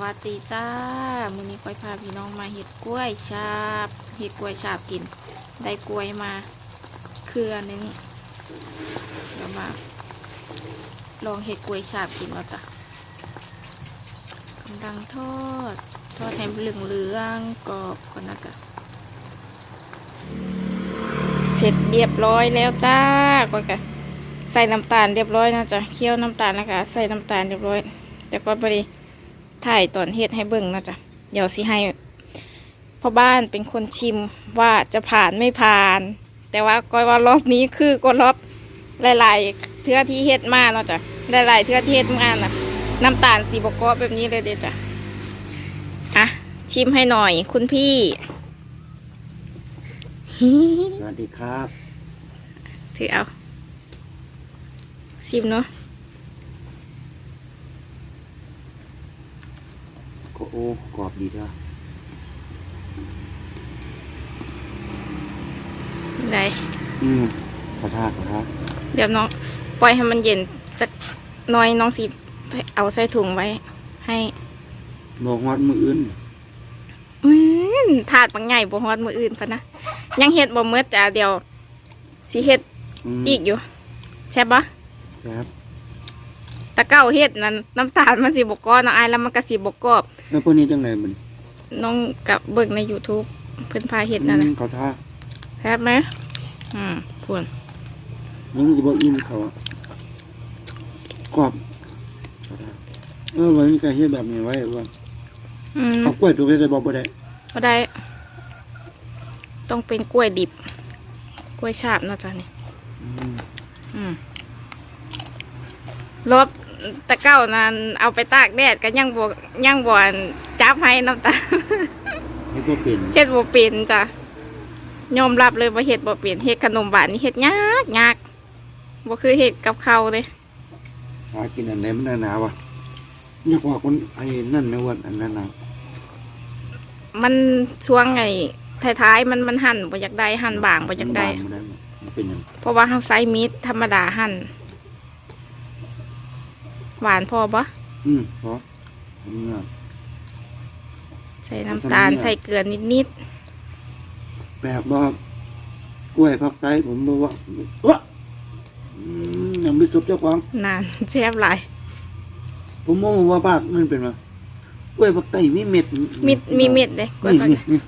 วัสดีจ้ามื้อนี้ก้อยพาพี่น้องมาเห็ดกล้วยฉาบเห็ดกล้วยฉาบกิน ได้กล้วยมาเครือหนึงเดี๋ยวมา ลองเห็ดกล้วยฉาบกินว่าจ้ะกำลังทอด ทอดให้เหลืองเหลืองๆกรอบก่อนนะจ๊ะเสร็จเรียบร้อยแล้วจ้าก้อยกะใส่น้ำตาลเรียบร้อยนะจ๊ะเคี่ยวน้ำตาลนะคะใส่น้ำตาลเรียบร้อยแต่ก็พอดี ถ่ายตอนเฮ็ดให้เบิ่งนะจ๊ะเดี๋ยวสิให้พ่อบ้านเป็นคนชิมว่าจะผ่านไม่ผ่าน แต่ว่าก้อยว่ารอบนี้คือก็รอบหลายๆเทื่อที่เฮ็ดมาเนาะจ้ะหลายๆเทื่อที่เฮ็ดมาน่ะ น้ำตาลสีบกอแบบนี้เลยเดี๋ยวจ้ะอะชิมให้หน่อย คุณพี่สวัสดีครับ ถือเอา ชิมเนาะ โอ้กรอบดีด้วยได้อืมขอทาขอทาเดี๋ยวน้องปล่อยให้มันเย็นสักหน้อยน้องสิเอาใส่ถุงไว้ ให้บอกฮอดมืออื่นอืมถาดบางใหญ่บ่ฮอดมืออื่นพะนะยังเฮ็ดบ่เมื่อจ้ะเดี๋ยวสิเฮ็ดมอีกอยู่ใช่ปะครับ ตะเก้าเฮ็ดนั้นน้ำตาลมันสิบกก้อนน้องอายแล้วมันก็สิบกกรอบแล้วพวกนี้จังไรมันน้องกับเบิ่งใน YouTube เพิ่นพาเฮ็ดนั่นอืน่ะมขอทาแซ่บไหมอืมพวนยังจะบอกอิ่มเขาอะกรอบขอทาเออวันนี้ก็เฮ็ดแบบนี้ไว้ว่าอืมเอากล้วยตัวนี้จะบอกบ่ได้ก็ได้ ต้องเป็นกล้วยดิบ กล้วยฉาบเนาะจ้ะนี่อืม อืมรบ ตะเก้านั้นเอาไปตากแดดก็ยังบวยังบวนจับให้น้ำตาลเฮ็ดบ่เป็นเฮ็ดบ่เป็นจ้ะยอมรับเลยว่าเฮ็ดบ่เป็นเฮ็ดขนมบานนี่เฮ็ดยากยากบ่คือเฮ็ดกับข้าวเลยหากินอันไหนมันหนาวะอยากว่าคนไอ้นั่นไม่ว่าอันนั้นนะมันช่วงไอ้ท้ายๆมันมันหั่นบ่อยากได้หั่นบางบ่อยากได้มันบงบ่มันเป็นหยังเพราะว่าเฮาใช้มีดธรรมดาหั่น หวานพอบ่อืมเพราะเนี่ยใส่น้ำตาลใส่เกลือนิดแปลกบ่ครับกล้วยภาคใต้ผมบอกว่าเอ้ออืมยังไม่จบเจ้าของๆนานแซ่บหลายผมมองว่าภาคมันเป็นว่ากล้วยภาคใต้มีเม็ดมิดมีเม็ดเด้กล้วยนี่ทอดนี่นี่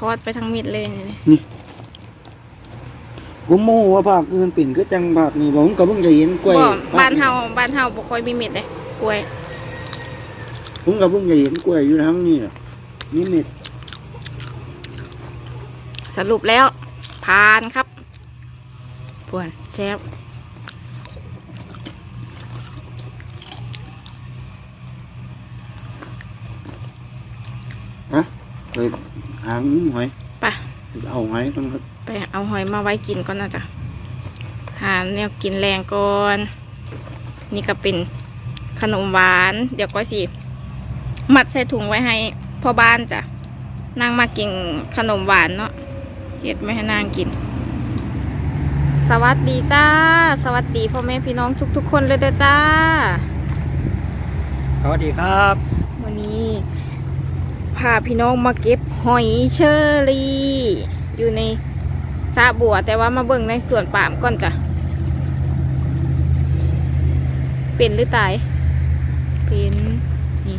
ทอดไปทั้งมิดเลยนี่ นี่ผมมองว่าภาคอื่นเป็นก็จังภาคนี้ผมก็เพิ่งจะเห็นกล้วยบ่ภคบ้านเฮาบ้านเฮาบ่ค่อยมีเม็ดเด้กล้วย ผมก็เพิ่งจะเห็นกล้วยอยู่ทั้งนี้น่ะมีเม็ดสรุปแล้วผ่านครับปวนแซ่บไปหางหอยไปเอาหอยต้องครับ ไปเอาหอยมาไว้กินก่อนนะจ๊ะหาแนวกินแรงก่อน นี่ก็เป็นขนมหวาน เดี๋ยวก็สิ มัดใส่ถุงไว้ให้พ่อบ้านจ้ะนางมากินขนมหวานเนาะเฮ็ดไม่ให้นางกิน สวัสดีจ้า สวัสดีพ่อแม่พี่น้องทุก ๆ คนเลยเด้อจ้า สวัสดีครับ วันนี้พาพี่น้องมาเก็บหอยเชอรี่ อยู่ใน สระบัว แต่ว่ามาเบิ่งในสวนปาล์มก่อนจ้ะ เป็นหรือตาย เป็นนี่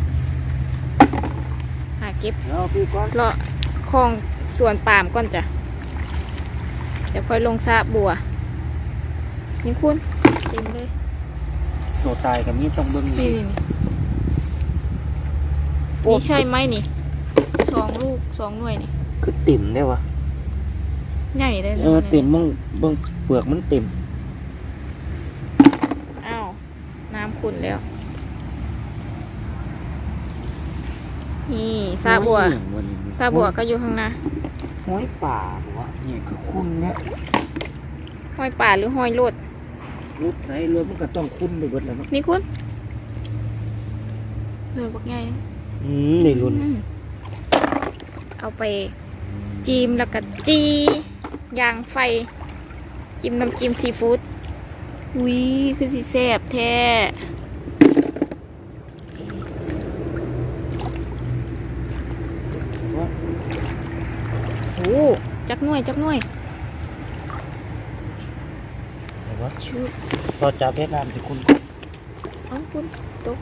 หาเก็บแล้วพี่ก้อนเลาะคลองสวนปาล์มก่อนจ้ะ เดี๋ยวค่อยลงสระบัว นี่คุณเต็มเลยตัวตายกับนี้ต้องเบิ่งนี่ดีนี่นี่นี่ใช่ไหมนี่สองลูกสองหน่วยนี่ คือเต็มได้วะ ใหญ่เลยนะเออเต็มมึงเบิ่งเปลือกมันเต็ม อ้าว น้ำขุ่นแล้ว นี่ซาบัวหอยอย่างนี้ซาบัวก็อยู่ข้างหน้าหอยป่าบัวนี่คือคุณเนี่ยห้อยป่าหรือห้อยโลดรถใส่เรือมันก็ต้องคุ้นไปเบิดแล้วเนาะนี่คุณเลยบักใหญ่นะอืมในรุ่นอืมเอาไป จีมแล้วก็จี ยางไฟ จิ้มน้ำจิ้มซีฟู้ดอุ้ยคือสีแสบแท้โอ้จักน่วยจักหน่วยชื่อต่อจากเวียดนามที่คุณอ๋อคุณตก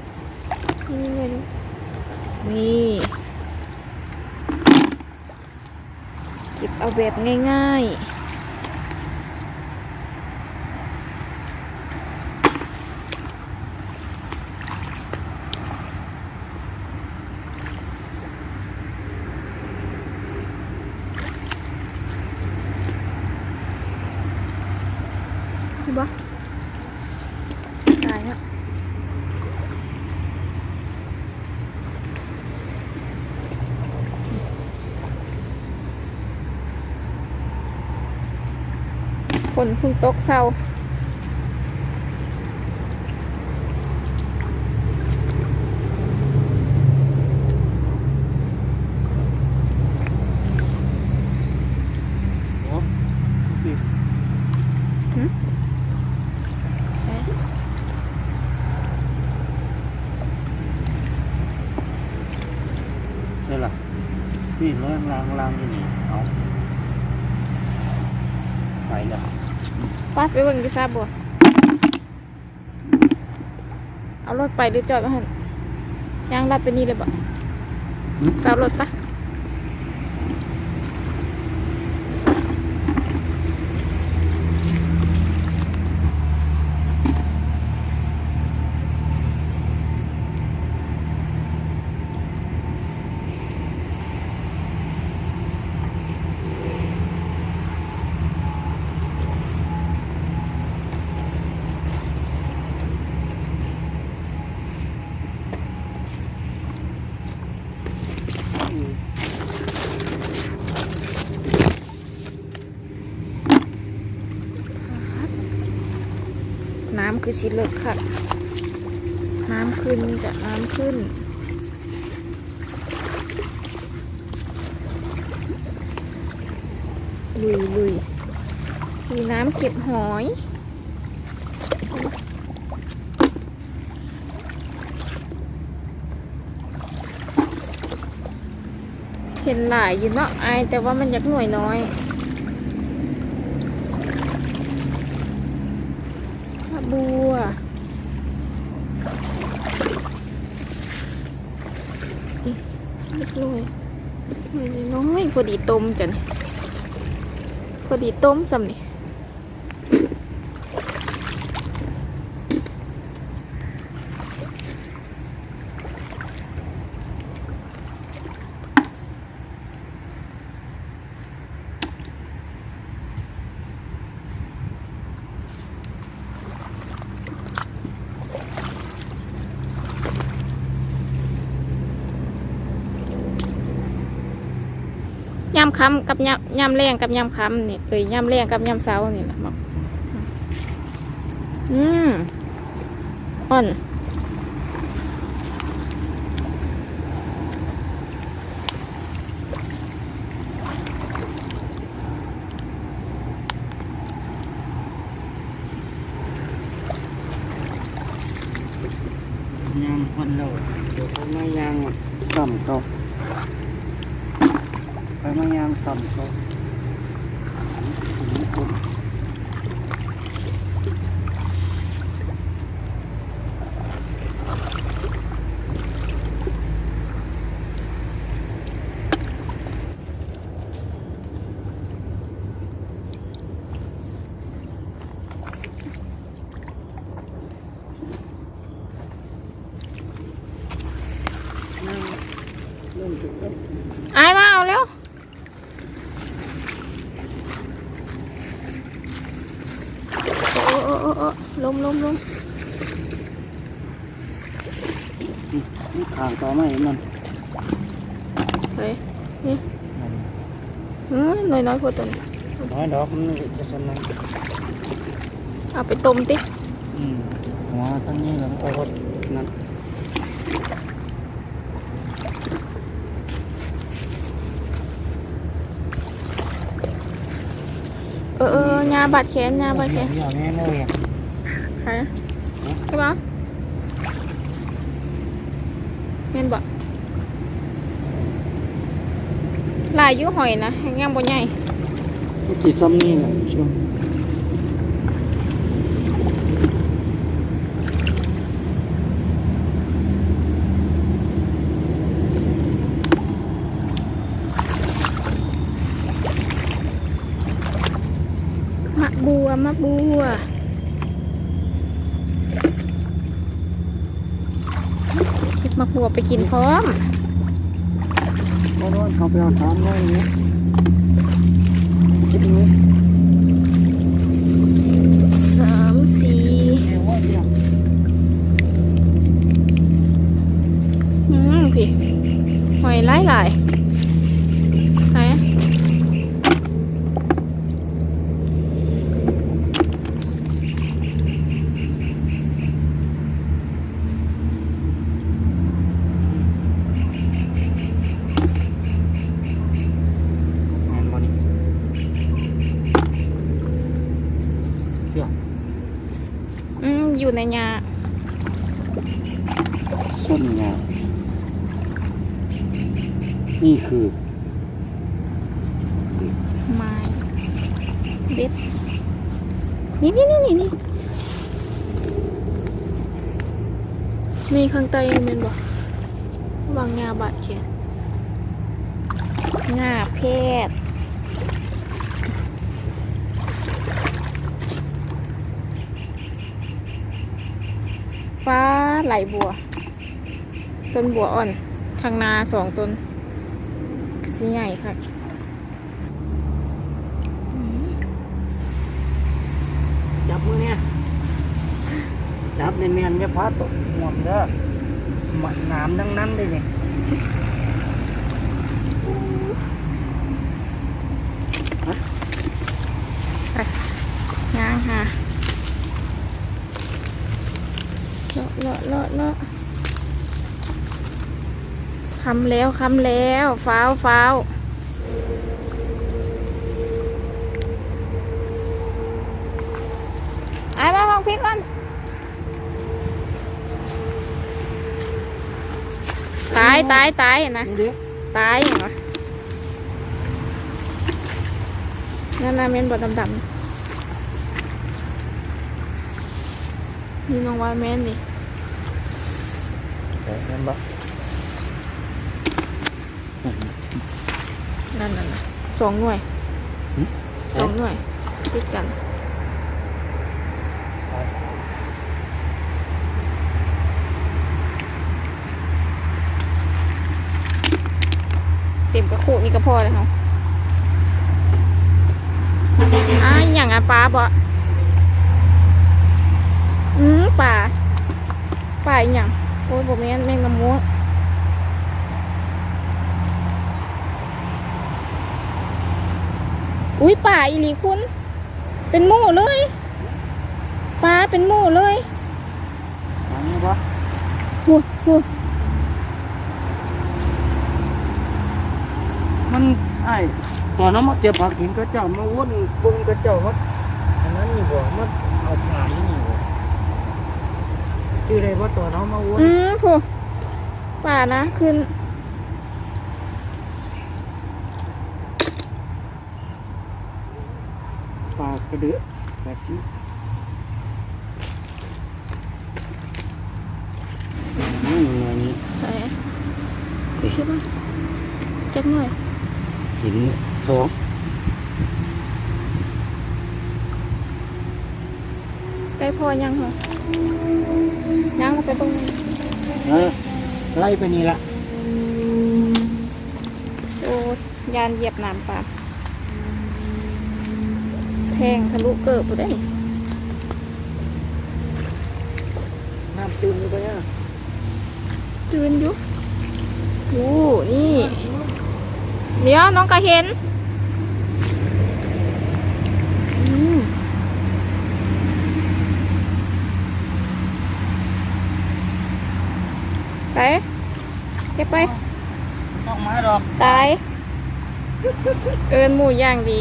นี่เลยนี่ เก็บเอาแบบง่ายๆ ฝนเพิ่งตกเศร้าโอ้พี่ใช่นี่ล่ะพี่ล้างล้างล้างที่นี่เอาไปแล้ว ป้า ไปเบิ่งดิซาบัวเอารถไปหรือจอดมาหันยางรัดไปนี่เลยบ่กลับรถปะ น้ำคือชิเลิกค่ะ น้ำขึ้นจะน้ำขึ้น ลุยลุยลุยน้ำเก็บหอย เห็นหลายอยู่เนาะไอแต่ว่ามันยักหน่วยน้อยบัวนี่เล็กน้อยหน่วยน้อยพอดีต้มจ้ะนี่พอดีต้มสำนี่ ยำคำกับยำยำแรงกับยำคำนี่เอ้ยยำแรงกับยำเสานี่แหละบอกอืมอ่อนยางคนเราเดี๋ยวเขามายางซ้ำเขาไป มายางซ้ำเขาถึงคนเริ่มถึงแล้วไอายมาเอาแล้วโอ้โอ้โอ้ โอ้ลมลมลมนี่ขางต่อไม้มันไปนี่เฮ้ยน้อยน้อยๆพอตัวนี้น้อยดอ กมันจะสนั่นเอาไปต้มติอืมหัวทั้ ช่วงมะบัวมะบัวเก็บมะบัวไปกินพร้อมเพราะว่าเขาไปเอาสามร้อยเนี้ยคิดดูสามสี่แค่ว่าเดียวอืมพี่หอยหลายหลายไหนอะ งานบอดี้เที่ยว อืมอยู่ในยา ส้นงานนี่คือ ไม้ เบ็ดนี่นี่นี่นี่นี่นี่ข้างใต้ยังเป็นบ่วางงาบาดเขียนงาเพศฟ้าไหลบัว ต้นบัวอ่อนทางนาสองต้นสีใหญ่ค่ะ จับ มือเนี่ยจับในเมียนๆอย่าพาตกหมดเด้อหมัดน้ำทั้งนั้นเลยเนี่ยยางค่ะเลาะเลาะเลาะเลาะคำแล้วคำแล้ว ฟ้าวฟ้าว มาฟังพริกก่อนตายตายตายนะนี่ดิตายเหรอนั่นน่ะเม็นบดดำๆนี่น้องว่าแม่นนี่เออนั่นบ่นั่นน่ะนะสองหน่วยสองหน่วยติดกัน เต็ม กระคุนี่ก็พอแล้วเขาอ่าอหย่างอะปลาบ่อืมปลาปลาอหย่างโอ้ยบ่แม่นแมงน้ำมูกอุ้ยปลาอีหลีคุณ เป็นหมูเลยปลาเป็นหมูเลยอันนี้บ่หัวหัว มันไอ้ตอนนั้นมาเก็บผักกินก็เจ้ามาวนเบิ่งก็เจ้าว่าอันนั้นนี่บ่มันเอาผ่านนี่บ่ชื่ออะไรว่าตอนนั้นมาวนอืมผู้ป่านะขึ้นปลากระเดือกปลาซินี่อันนี้ใส่ใช่ปะจักหน่อย หินสองได้พอยังเหรอยังไปตรงนี้เออไล่ไปนี่ละโอ้ยานเหยียบน้ำปลาแทงทะลุเกิบไปได้น้ำตื้นอยู่ไปอะตื่นอยู่โอ้นี่ เดี๋ยวน้องก็เห็นอืมใส่เก็บไปต้องมาดอกตายเอินหมูอย่างดี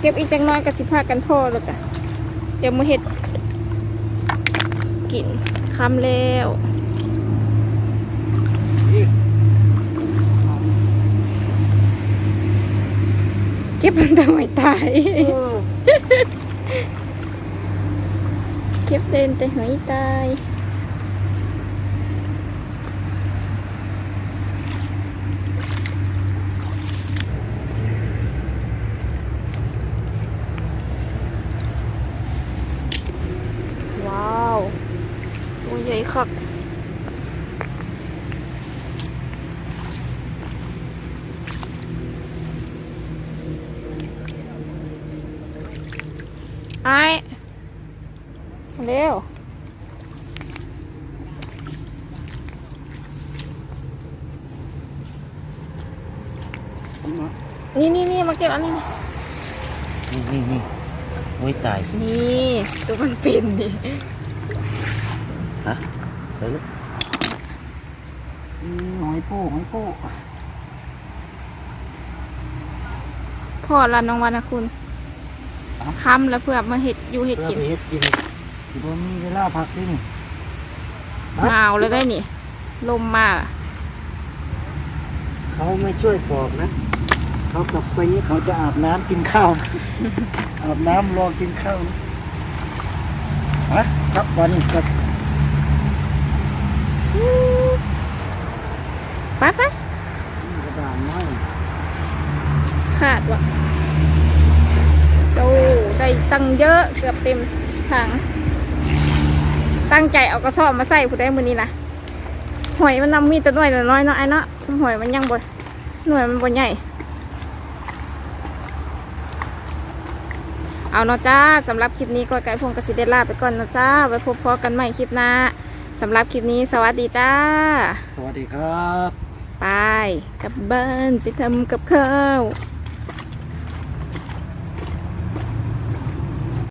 เก็บอีกจังน้อยกับสิพากันพ่อแล้วจ้ะเดี๋ยวมาเห็ด กินคำแล้วเก็บมันทำไมตายเก็บเดินแต่หอยตาย คักไอ้เร็วนี่นี่นี่มาเก็บอันนี้นะนี่นี่นี่โอ้ยตาย นี่ ตัวมันเป็นดิฮะใส่เลยอืมหอยโป้หอยโป้พ่อรันน้องวานะคุณค้ำแล้วเพื่อมาเห็ดอยู่เห็ดเพื่อกินไปเฮ็ดกินที่บ่มีเวลาพักด้วยนี่หนาวแล้วได้นี่ ลมมา เขาไม่ช่วยปอกนะ เขากลับไปนี่เขาจะอาบน้ำกินข้าว อาบน้ำรอกินข้าวนะฮะครับวันนี้กับ ปไปกระดานน้อยขาดวะโอ้ได้ตังเยอะเกือบเต็มถัง ตั้งใจเอากระสอบมาใส่ผู้ได้มือนี้นะหอยมันนำมีแต่หน่วยน้อยเนาะไอ้เนาะหอยมันยังบ่หน่วยมันบ่ใหญ่ เอาเนาะจ้าสำหรับคลิปนี้ก็ไก่พงกระสิเดล่าไปก่อนเนาะจ้า ไว้พบพอกันใหม่คลิปหน้าสำหรับคลิปนี้สวัสดีจ้า สวัสดีครับ ไปกับบ้านไปทำกับข้าว